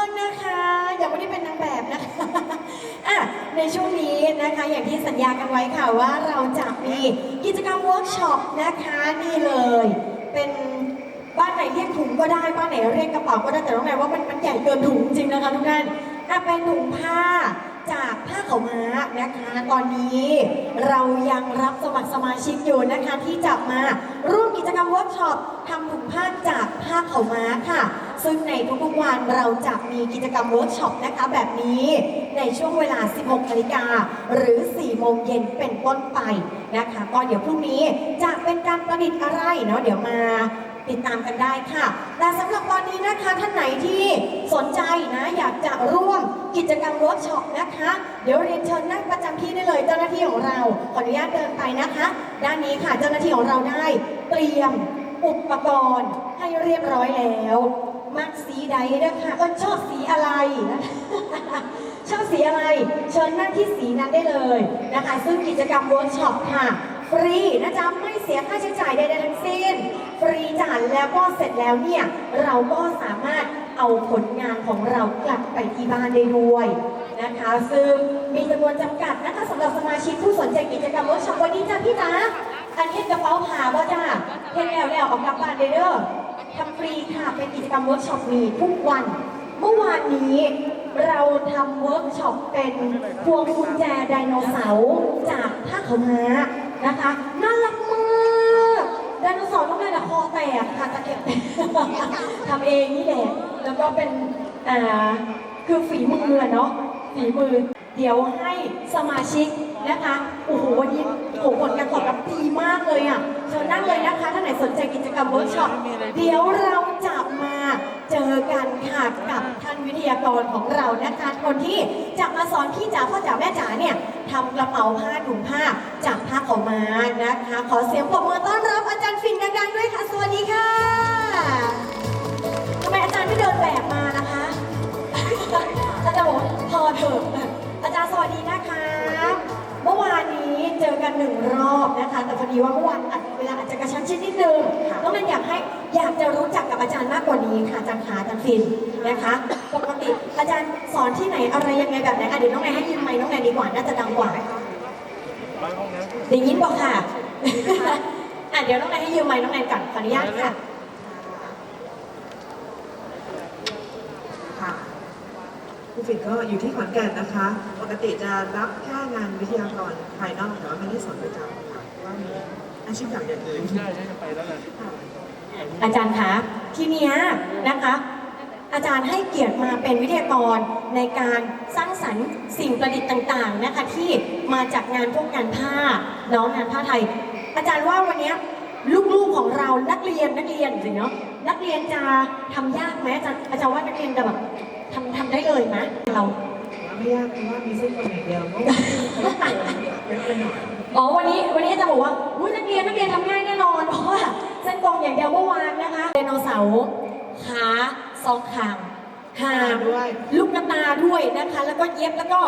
่งนะคะยังไม่ได้เป็นนางแบบนะคะอะในช่วงนี้นะคะอย่างที่สัญญากันไว้ค่ะว่าเราจะมีกิจกรรมเวิร์กช็อปนะคะนี่เลย เป็นบ้านไหนเรียกถุงก็ได้บ้านไหนเรียกกระเป๋าก็ได้แต่ต้องแปลว่ามันมันใหญ่เกินถุงจริงนะคะทุกท่านอะเป็นถุงผ้า จากผ้าขาวม้านะคะตอนนี้เรายังรับสมัครสมาชิกอยู่นะคะที่จะมาร่วมกิจกรรมเวิร์กช็อปทำถุงผ้าจากผ้าขาวม้าค่ะ ซึ่งในทุกๆวันเราจะมีกิจกรรมเวิร์กช็อปนะคะแบบนี้ในช่วงเวลา 16นาฬิกาหรือ 4 โมงเย็นเป็นต้นไปนะคะก็เดี๋ยวพรุ่งนี้จะเป็นการประดิษฐ์อะไรเนาะเดี๋ยวมา ติดตามกันได้ค่ะ แต่สำหรับตอนนี้นะคะท่านไหนที่สนใจนะอยากจะร่วมกิจกรรมเวิร์กช็อปนะคะ เดี๋ยวเรียนเชิญนั่งประจำที่ได้เลยเจ้าหน้าที่ของเรา ขออนุญาตเดินไปนะคะ ด้านนี้ค่ะเจ้าหน้าที่ของเราได้เตรียมอุปกรณ์ให้เรียบร้อยแล้วมักสีใดนะคะเออชอบสีอะไรชอบสีอะไร เชิญนั่งที่สีนั้นได้เลยนะคะ ซึ่งกิจกรรมเวิร์กช็อปค่ะ ฟรีนะจ๊ะไม่เสียค่าใช้จ่ายใดๆทั้งสิ้น ฟรีจ่าแล้วก็เสร็จแล้วเนี่ย เราก็สามารถเอาผลงานของเรากลับไปที่บ้านได้ด้วยนะคะ ซึ่งมีจำนวนจำกัดนะคะสำหรับสมาชิกผู้สนใจกิจกรรมเวิร์กช็อปวันนี้จ้าพี่จ๋าอันนี้กระเป๋าผ่าว่าจ้าเห็นแล้วแล้วออกกลับบ้านเด้อเด้อทำฟรีค่ะเป็นกิจกรรมเวิร์กช็อปมีทุกวัน เมื่อวานนี้เราทำเวิร์กช็อปเป็นพวงกุญแจไดโนเสาร์จากผ้าขาวม้า นะคะน่ารักมากไดโนเสาร์ต้องได้แต่คอแตกค่ะตะเข็บทำเองนี่แหละแล้วก็เป็นอ่าคือฝีมือเนาะฝีมือเดี๋ยวให้สมาชิกนะคะโอ้โหวันนี้โอ้โหผลการตอบรับดีมากเลยอะเชิญนั่งเลยนะคะถ้าไหนสนใจกิจกรรมเวิร์กช็อปเดี๋ยวเราจะมา อกันค่ะกับท่านวิทยากรของเรานะคะคนที่จะมาสอนพี่จ๋าพ่อจ๋าแม่จ๋าเนี่ยทำกระเป๋าผ้าถุงผ้าจากผ้าขาวม้านะคะ ขอเสียงปรบมือต้อนรับอาจารย์ฟินดังๆด้วยค่ะสวัสดีค่ะทำไมอาจารย์ไม่เดินแบบมานะคะอาจารย์บอกพอเถอะอาจารย์สวัสดีนะคะ เมื่อวานนี้เจอกันหนึ่งรอบนะคะ แต่พอดีว่าเมื่อวานอัด เวลาอาจจะกระชั้นชิดนิดนึงน้องนันอยากให้อยากจะรู้จักกับอาจารย์มากกว่านี้ค่ะอาจารย์ขาอาจารย์ฟินนะคะปกติอาจารย์สอนที่ไหนอะไรยังไงแบบไหนอะเดี๋ยวน้องแนนให้ยืมไมค์น้องแนนดีกว่าน่าจะดังกว่าได้ยินบอกค่ะอะเดี๋ยวน้องแนนให้ยืมไมค์น้องแนนก่อนขออนุญาตค่ะค่ะคุณฟินก็อยู่ที่ขอนแก่นนะคะ ปกติจะรับแค่งานวิทยากรภายนอกแต่ว่าไม่ได้สอนประจำค่ะว่ามี อาชีพอย่างอื่นได้ได้จะไปแล้วนะค่ะอาจารย์คะทีเนี้ยนะคะ อาจารย์ให้เกียรติมาเป็นวิทยากรในการสร้างสรรค์สิ่งประดิษฐ์ต่างๆนะคะที่มาจากงานพวกงานผ้าเน้องงานผ้าไทย อาจารย์ว่าวันเนี้ยลูกๆของเรานักเรียนนักเรียนสิเนาะนักเรียนจะทำยากไหมอาจารย์อาจารย์ว่านักเรียนจะแบบทำทำได้เลยไหมเราว่าไม่ยากเพราะว่ามีเส้นคนอย่างเดียวก็เยอะไปหน่อยอ๋อวันนี้วันนี้อาจะบอกว่าอุ๊ยนัก เรียนนักเรียนทำง่ายแน่นอน เพราะว่าเส้นตรงอย่างเดียวเมื่อวานนะคะไดโนเสาร์ขาสองขางหางด้วยลูกกระตาด้วยนะคะ แล้วก็เย็บแล้วก็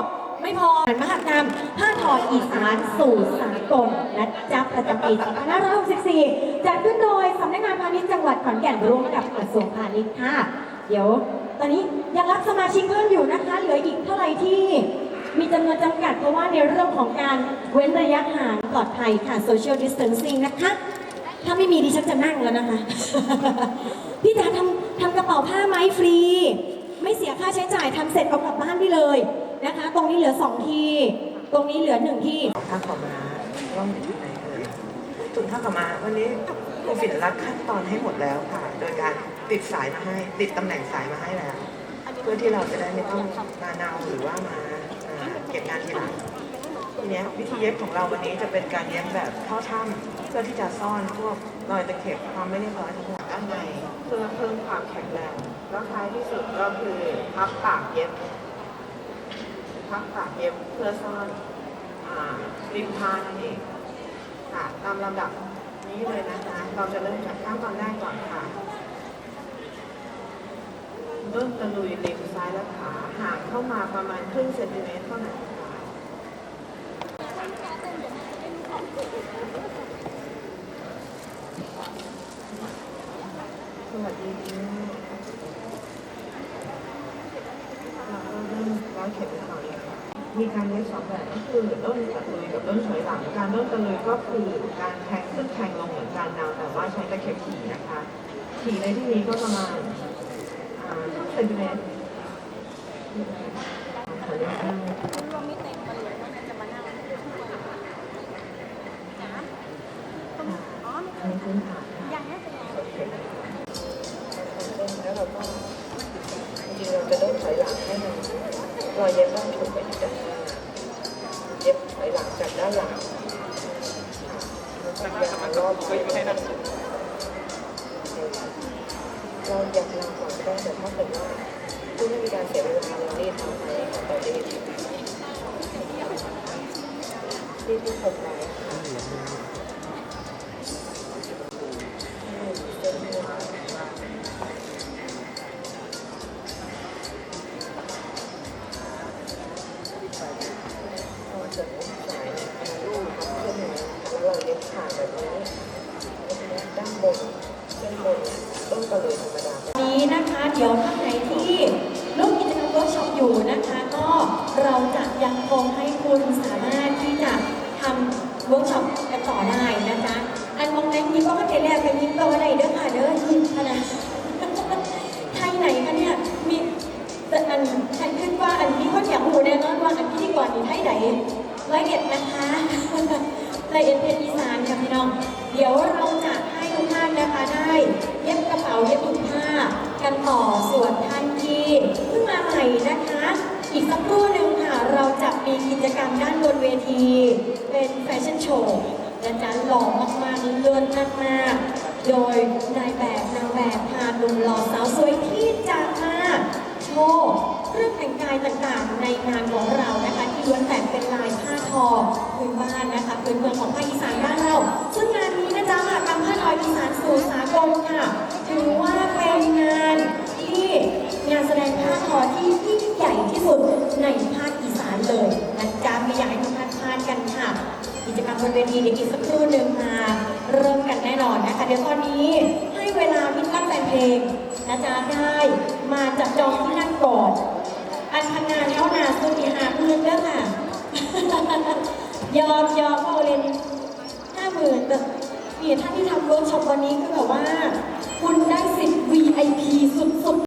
ไม่พอมหกรรมผ้าทออีสานสู่สากลนะจ๊ะประจำปี2564จัดขึ้นโดยสำนักงานพาณิชย์จังหวัดขอนแก่นร่วมกับกระทรวงพาณิชย์ค่ะ เดี๋ยว ตอนนี้ยังรับสมาชิกเพิ่มอยู่นะคะ เหลืออีกเท่าไหร่ที่ มีจำนวนจำกัดเพราะว่าในเรื่องของการเว้นระยะห่างปลอดภัยค่ะ social distancing นะคะ ถ้าไม่มีดิฉันจะนั่งแล้วนะคะ พี่จ๋าทำทำกระเป๋าผ้าไหมฟรี ไม่เสียค่าใช้จ่ายทำเสร็จเอากลับบ้านได้เลยนะคะ ตรงนี้เหลือสองที่ ตรงนี้เหลือหนึ่งที่ ผ้าขาวม้าว่ามันอยู่ไหนเอ่ยถุงผ้าขาวม้าวันนี้คุณฟินรัดขั้นตอนให้หมดแล้วค่ะ โดยการติดสายมาให้ ติดตำแหน่งสายมาให้แล้ว เพื่อที่เราจะได้ไม่ต้องมาเนาหรือว่ามาอ่า เก็บงานทีหลังทีเนี้ยวิธีเย็บของเราวันนี้จะเป็นการเย็บแบบเข้าถ้ำเพื่อที่จะซ่อนพวกรอยตะเข็บความไม่เรียบร้อยทั้งหมดด้านในเพื่อเพิ่มความแข็งแรงแล้วท้ายที่สุดก็คือพับปากเย็บพับปากเย็บเพื่อซ่อนริมผ้านั่นเองค่ะตามลำดับนี้เลยนะคะ เราจะเริ่มจากขั้นตอนแรกก่อนค่ะ เริ่มตะลุยริมซ้ายและขวาห่างเข้ามาประมาณครึ่งเซนติเมตรเท่านั้นค่ะสวัสดีค่ะร้อยเข็มแน่อนเลยมีการเย็บสองแบบก็คือด้นตะลุยกับด้นถอยหลัง การด้นตะลุยก็คือการแทงขึ้นแทงลงเหมือนการดาวแต่ว่าใช้ตะเข็บขี่นะคะขี่ในที่นี้ก็ประมาณ เซนติเมตรขออนุญาตนั่งรวมมิติมาเลยว่าจะมานั่งอ๋ออันนี้พื้นฐานค่ะยังไม่เป็นไรโอเคแล้วเราก็เราจะต้องถอยหลังให้มันรอยเย็บต้องถูกไปที่ด้านหน้าเย็บถอยหลังจากด้านหลังยาวรอบก็ยังไม่ให้นั่ง เราอยากนำก่อนก็ได้แต่ถ้าเกิดว่าเพื่อไม่มีการเสียเวลาเรารีบทำไปต่อรีบรีบที่ผมไว้ค่ะเระสายมาลูกครับขึ้นมาแล้วเราเย็บขาแบบนี้ด้านบนเส้นบนต้นกระเลย เดี๋ยวท่านไหนที่ร่วมกิจกรรมเวิร์กช็อปอยู่นะคะ ก็เราจะยังคงให้คุณสามารถที่จะทำเวิร์กช็อปกันต่อได้นะคะ อันมองในนี้ก็ไม่ได้แลกเป็นยิ้มตัวอะไรเด้อค่ะเด้อยิ้มขนาดไทยไหนคะเนี่ยมีแต่อันฉันคิดว่าอันนี้ก็อยากรู้แน่นอนว่าอันพิธีกรนี่ไทยไหนร้อยเอ็ดนะคะละเอียดเพชรอีสานค่ะพี่น้อง เดี๋ยวเราจะให้ทุกท่านนะคะได้เย็บกระเป๋าเย็บถุงผ้า กันต่อส่วนท่านที่เพิ่งมาใหม่นะคะ อีกสักครู่หนึ่งค่ะ เราจะมีกิจกรรมด้านบนเวที เป็นแฟชั่นโชว์นะจ๊ะหล่อมากๆเลื่อนมากๆ โดยนายแบบนางแบบพาหนุ่มหล่อสาวสวยที่จะมาโชว์เครื่องแต่งกายต่างๆ ในงานของเรานะคะ ที่ล้วนแต่เป็นลายผ้าทอพื้นบ้านนะคะพื้นเมืองของภาคอีสานบ้านเรา ซึ่งงานนี้นะจ๊ะมากรรมผ้าทออีสานสู่สากลค่ะถือว่า เป็นงานที่งานแสดงผ้าทอที่ยิ่งใหญ่ที่สุดในภาคอีสานเลยนะจ๊ะไม่อยากให้ทุกท่านพลาดกันค่ะ กิจกรรมบนเวทีเดี๋ยวอีกสักครู่หนึ่งมาเริ่มกันแน่นอนนะคะเดี๋ยวตอนนี้ให้เวลามิตรรักแฟนเพลงนะจ๊ะได้มาจับจองที่นั่งก่อนอันพันงานเท่านาสุดีหาเพื่อนเด้อค่ะ ยอมยอมเอาเลนห้าหมื่นแต่นี่ท่านที่ทำเวิร์กช็อปวันนี้คือแบบว่า คุณได้